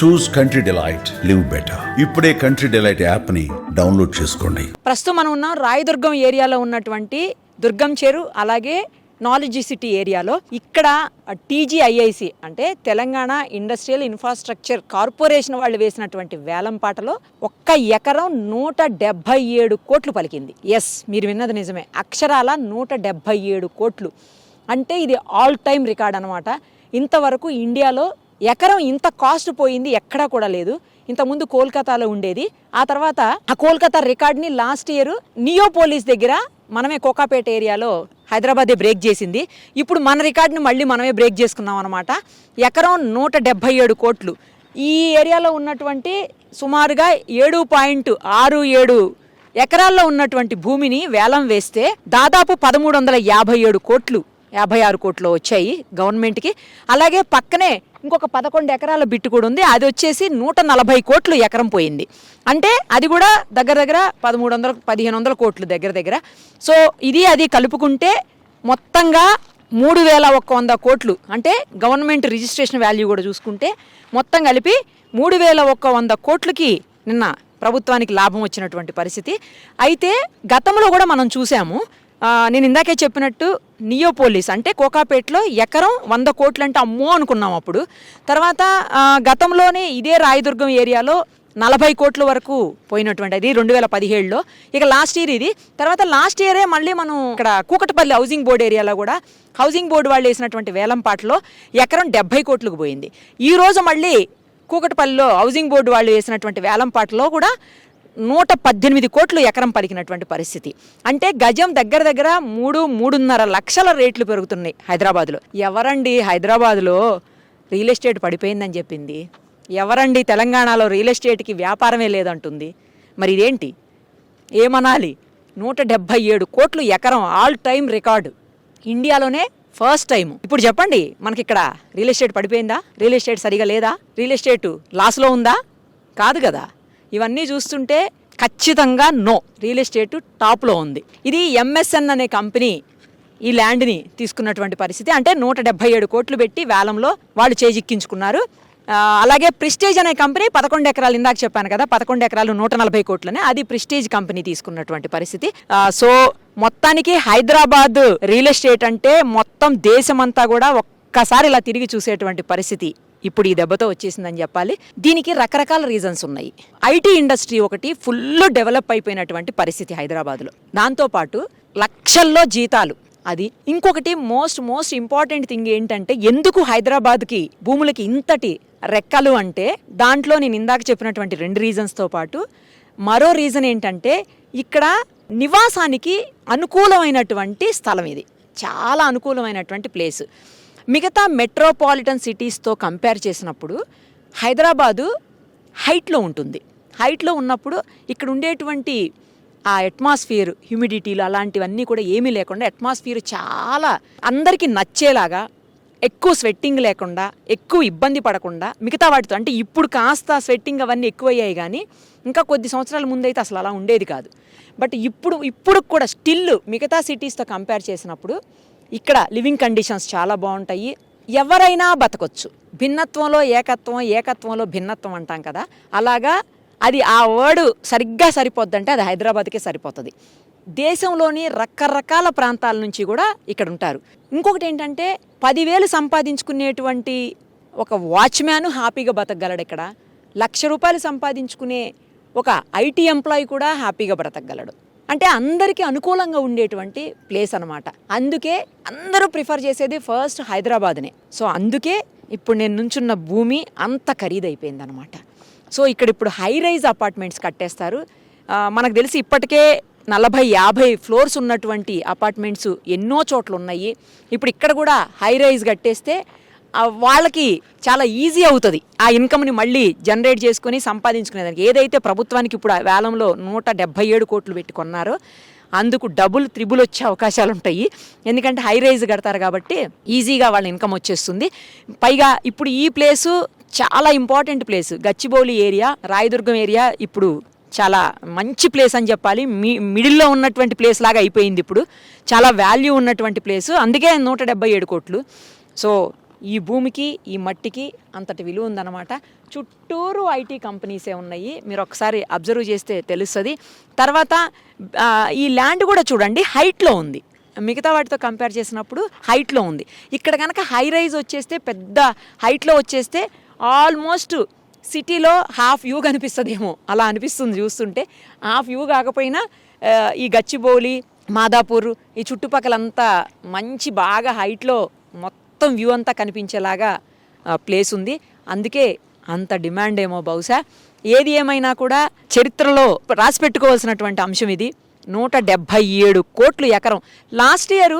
Choose country delight live better ఇప్పుడే country delight యాప్ని download చేసుకోండి. ప్రస్తుతం మనం ఉన్న రాయదుర్గం ఏరియాలో ఉన్నటువంటి దుర్గం చేరు అలాగే నాలెడ్జ్ సిటీ ఏరియాలో. ఇక్కడ టీజీఐఐసి అంటే తెలంగాణ ఇండస్ట్రియల్ ఇన్ఫ్రాస్ట్రక్చర్ కార్పొరేషన్ వాళ్ళు వేసినటువంటి వేలం పాటలో ఒక్క ఎకరం నూట డెబ్బై ఏడు కోట్లు పలికింది. ఎస్ మీరు విన్నది నిజమే. అక్షరాల నూట డెబ్బై ఏడు కోట్లు. అంటే ఇది ఆల్ టైమ్ రికార్డ్ అనమాట ఇంతవరకు ఇండియాలో ఎకరం ఇంత కాస్ట్ పోయింది ఎక్కడా కూడా లేదు. ఇంతకుముందు కోల్కతాలో ఉండేది. ఆ తర్వాత ఆ కోల్కతా రికార్డ్ని లాస్ట్ ఇయర్ నియోపోలిస్ దగ్గర మనమే కోకాపేట ఏరియాలో హైదరాబాదే బ్రేక్ చేసింది. ఇప్పుడు మన రికార్డ్ని మళ్ళీ మనమే బ్రేక్ చేసుకున్నాం అనమాట ఎకరం నూట డెబ్బై ఏడు కోట్లు. ఈ ఏరియాలో ఉన్నటువంటి సుమారుగా ఏడు పాయింట్ ఆరు ఏడు ఎకరాల్లో ఉన్నటువంటి భూమిని వేలం వేస్తే దాదాపు పదమూడు వందల యాభై ఏడు కోట్లు. యాభై ఆరు కోట్లు వచ్చాయి గవర్నమెంట్కి. అలాగే పక్కనే ఇంకొక పదకొండు ఎకరాల బిట్టు కూడా ఉంది. అది వచ్చేసి నూట నలభై కోట్లు ఎకరం పోయింది. అంటే అది కూడా దగ్గర దగ్గర పదమూడు వందల పదిహేను వందల కోట్లు దగ్గర దగ్గర. సో ఇది అది కలుపుకుంటే మొత్తంగా మూడు వేల ఒక్క వంద కోట్లు అంటే గవర్నమెంట్ రిజిస్ట్రేషన్ వాల్యూ కూడా చూసుకుంటే మొత్తం కలిపి మూడు వేల ఒక్క వంద కోట్లకి నిన్న ప్రభుత్వానికి లాభం వచ్చినటువంటి పరిస్థితి. అయితే గతంలో కూడా మనం చూసాము నేను ఇందాకే చెప్పినట్టు నియోపోలిస్ అంటే కోకాపేటలో ఎకరం వంద కోట్లు అంటే అమ్మో అనుకున్నాం అప్పుడు. తర్వాత గతంలోనే ఇదే రాయదుర్గం ఏరియాలో నలభై కోట్ల వరకు పోయినటువంటి అది రెండు వేల పదిహేడులో. ఇక లాస్ట్ ఇయర్ ఇది. తర్వాత లాస్ట్ ఇయరే మళ్ళీ మనం ఇక్కడ కూకటపల్లి హౌసింగ్ బోర్డు ఏరియాలో కూడా హౌసింగ్ బోర్డు వాళ్ళు వేసినటువంటి వేలంపాటలో ఎకరం డెబ్బై కోట్లకు పోయింది. ఈరోజు మళ్ళీ కూకటపల్లిలో హౌసింగ్ బోర్డు వాళ్ళు వేసినటువంటి వేలంపాటలో కూడా నూట పద్దెనిమిది కోట్లు ఎకరం పలికినటువంటి పరిస్థితి. అంటే గజం దగ్గర దగ్గర మూడు మూడున్నర లక్షల రేట్లు పెరుగుతున్నాయి హైదరాబాద్లో. ఎవరండి హైదరాబాద్లో రియల్ ఎస్టేట్ పడిపోయిందని చెప్పింది? ఎవరండి తెలంగాణలో రియల్ ఎస్టేట్కి వ్యాపారమే లేదంటుంది? మరి ఇదేంటి? ఏమనాలి? నూట డెబ్భై ఏడు కోట్లు ఎకరం ఆల్ టైమ్ రికార్డు. ఇండియాలోనే ఫస్ట్ టైం ఇప్పుడు చెప్పండి మనకి ఇక్కడ రియల్ ఎస్టేట్ పడిపోయిందా? రియల్ ఎస్టేట్ సరిగా లేదా? రియల్ ఎస్టేట్ లాస్లో ఉందా? కాదు కదా. ఇవన్నీ చూస్తుంటే ఖచ్చితంగా నో. రియల్ ఎస్టేట్ టాప్లో ఉంది. ఇది ఎంఎస్ఎన్ అనే కంపెనీ ఈ ల్యాండ్ని తీసుకున్నటువంటి పరిస్థితి. అంటే నూట డెబ్బై ఏడు కోట్లు పెట్టి వేలంలో వాళ్ళు చేజిక్కించుకున్నారు. అలాగే ప్రిస్టేజ్ అనే కంపెనీ పదకొండు ఎకరాలు ఇందాక చెప్పాను కదా పదకొండు ఎకరాలు నూట నలభై కోట్లనే. అది ప్రిస్టేజ్ కంపెనీ తీసుకున్నటువంటి పరిస్థితి. సో మొత్తానికి హైదరాబాద్ రియల్ ఎస్టేట్ అంటే మొత్తం దేశమంతా కూడా ఒక్కసారి ఇలా తిరిగి చూసేటువంటి పరిస్థితి. ఇప్పుడు ఈ దెబ్బతో వచ్చేసిందని చెప్పాలి. దీనికి రకరకాల రీజన్స్ ఉన్నాయి. ఐటీ ఇండస్ట్రీ ఒకటి ఫుల్ డెవలప్ అయిపోయినటువంటి పరిస్థితి హైదరాబాద్లో. దాంతోపాటు లక్షల్లో జీతాలు. అది ఇంకొకటి మోస్ట్ మోస్ట్ ఇంపార్టెంట్ థింగ్ ఏంటంటే ఎందుకు హైదరాబాద్కి భూములకి ఇంతటి రెక్కలు అంటే దాంట్లో నేను ఇందాక చెప్పినటువంటి రెండు రీజన్స్తో పాటు. మరో రీజన్ ఏంటంటే ఇక్కడ నివాసానికి అనుకూలమైనటువంటి స్థలం ఇది. చాలా అనుకూలమైనటువంటి ప్లేస్ మిగతా మెట్రోపాలిటన్ సిటీస్తో కంపేర్ చేసినప్పుడు హైదరాబాదు హైట్లో ఉంటుంది. హైట్లో ఉన్నప్పుడు ఇక్కడ ఉండేటువంటి ఆ అట్మాస్ఫియర్ హ్యూమిడిటీలు అలాంటివన్నీ కూడా ఏమీ లేకుండా అట్మాస్ఫియర్ చాలా అందరికీ నచ్చేలాగా ఎక్కువ స్వెట్టింగ్ లేకుండా ఎక్కువ ఇబ్బంది పడకుండా మిగతా వాటితో అంటే ఇప్పుడు కాస్త స్వెట్టింగ్ అవన్నీ ఎక్కువయ్యాయి కానీ ఇంకా కొద్ది సంవత్సరాల ముందైతే అసలు అలా ఉండేది కాదు. బట్ ఇప్పుడు ఇప్పుడు కూడా స్టిల్ మిగతా సిటీస్తో కంపేర్ చేసినప్పుడు ఇక్కడ లివింగ్ కండిషన్స్ చాలా బాగుంటాయి. ఎవరైనా బతకొచ్చు. భిన్నత్వంలో ఏకత్వం ఏకత్వంలో భిన్నత్వం అంటాం కదా. అలాగా అది ఆ వర్డ్ సరిగ్గా సరిపోద్దంటే అది హైదరాబాద్కే సరిపోతుంది. దేశంలోని రకరకాల ప్రాంతాల నుంచి కూడా ఇక్కడ ఉంటారు. ఇంకొకటి ఏంటంటే పదివేలు సంపాదించుకునేటువంటి ఒక వాచ్మ్యాన్ హ్యాపీగా బతకగలడు ఇక్కడ లక్ష రూపాయలు సంపాదించుకునే ఒక ఐటీ ఎంప్లాయీ కూడా హ్యాపీగా బ్రతకగలడు అంటే అందరికీ అనుకూలంగా ఉండేటువంటి ప్లేస్ అనమాట అందుకే అందరూ ప్రిఫర్ చేసేది ఫస్ట్ హైదరాబాద్నే. సో అందుకే ఇప్పుడు నేను నుంచున్న భూమి అంత ఖరీదైపోయింది అనమాట సో ఇక్కడ ఇప్పుడు హై రైజ్ అపార్ట్మెంట్స్ కట్టేస్తారు. మనకు తెలిసి ఇప్పటికే నలభై యాభై ఫ్లోర్స్ ఉన్నటువంటి అపార్ట్మెంట్స్ ఎన్నో చోట్ల ఉన్నాయి ఇప్పుడు ఇక్కడ కూడా హై రైజ్ కట్టేస్తే వాళ్ళకి చాలా ఈజీ అవుతుంది ఆ ఇన్కమ్ని మళ్ళీ జనరేట్ చేసుకొని సంపాదించుకునేదానికి. ఏదైతే ప్రభుత్వానికి ఇప్పుడు ఆ వేలంలో నూట డెబ్బై ఏడు కోట్లు పెట్టి కొన్నారో అందుకు డబుల్ త్రిబుల్ వచ్చే అవకాశాలు ఉంటాయి. ఎందుకంటే హై రైజ్ కడతారు కాబట్టి ఈజీగా వాళ్ళ ఇన్కమ్ వచ్చేస్తుంది. పైగా ఇప్పుడు ఈ ప్లేసు చాలా important place Gachibowli area Rayadurgam area ఇప్పుడు చాలా మంచి ప్లేస్ అని చెప్పాలి. మీ మిడిల్లో ఉన్నటువంటి ప్లేస్ లాగా అయిపోయింది ఇప్పుడు. చాలా వాల్యూ ఉన్నటువంటి ప్లేస్ అందుకే నూట డెబ్బై ఏడు కోట్లు. సో ఈ భూమికి ఈ మట్టికి అంతటి విలువ ఉందన్నమాట. చుట్టూరు ఐటీ కంపెనీసే ఉన్నాయి. మీరు ఒకసారి అబ్జర్వ్ చేస్తే తెలుస్తుంది. తర్వాత ఈ ల్యాండ్ కూడా చూడండి హైట్లో ఉంది. మిగతా వాటితో కంపేర్ చేసినప్పుడు హైట్లో ఉంది. ఇక్కడ కనుక హై రైజ్ వచ్చేస్తే పెద్ద హైట్లో వచ్చేస్తే ఆల్మోస్ట్ సిటీలో హాఫ్ వ్యూ కనిపిస్తుందేమో. అలా అనిపిస్తుంది చూస్తుంటే. హాఫ్ వ్యూ కాకపోయినా ఈ గచ్చిబౌలి మాదాపూర్ ఈ చుట్టుపక్కలంతా మంచి బాగా హైట్లో మొత్తం మొత్తం వ్యూ అంతా కనిపించేలాగా ప్లేస్ ఉంది. అందుకే అంత డిమాండ్ ఏమో బహుశా. ఏది ఏమైనా కూడా చరిత్రలో రాసి పెట్టుకోవాల్సినటువంటి అంశం ఇది. నూట డెబ్భై ఏడు కోట్లు ఎకరం. లాస్ట్ ఇయర్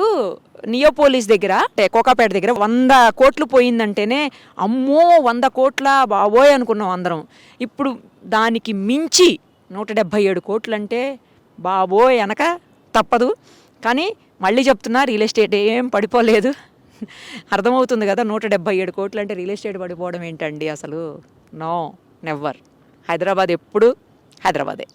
నియోపోలిస్ దగ్గర అంటే కోకాపేట దగ్గర వంద కోట్లు పోయిందంటేనే అమ్మో వంద కోట్ల బాబోయ్ అనుకున్నాం అందరం. ఇప్పుడు దానికి మించి నూట డెబ్భై ఏడు కోట్లు అంటే బాబోయ్ అనక తప్పదు. కానీ మళ్ళీ చెప్తున్నా రియల్ ఎస్టేట్ ఏం పడిపోలేదు. అర్థమవుతుంది కదా నూట డెబ్బై ఏడు కోట్లు అంటే రియల్ ఎస్టేట్ పడిపోవడం ఏంటండి అసలు? నో నెవ్వర్ హైదరాబాద్ ఎప్పుడు? హైదరాబాదే.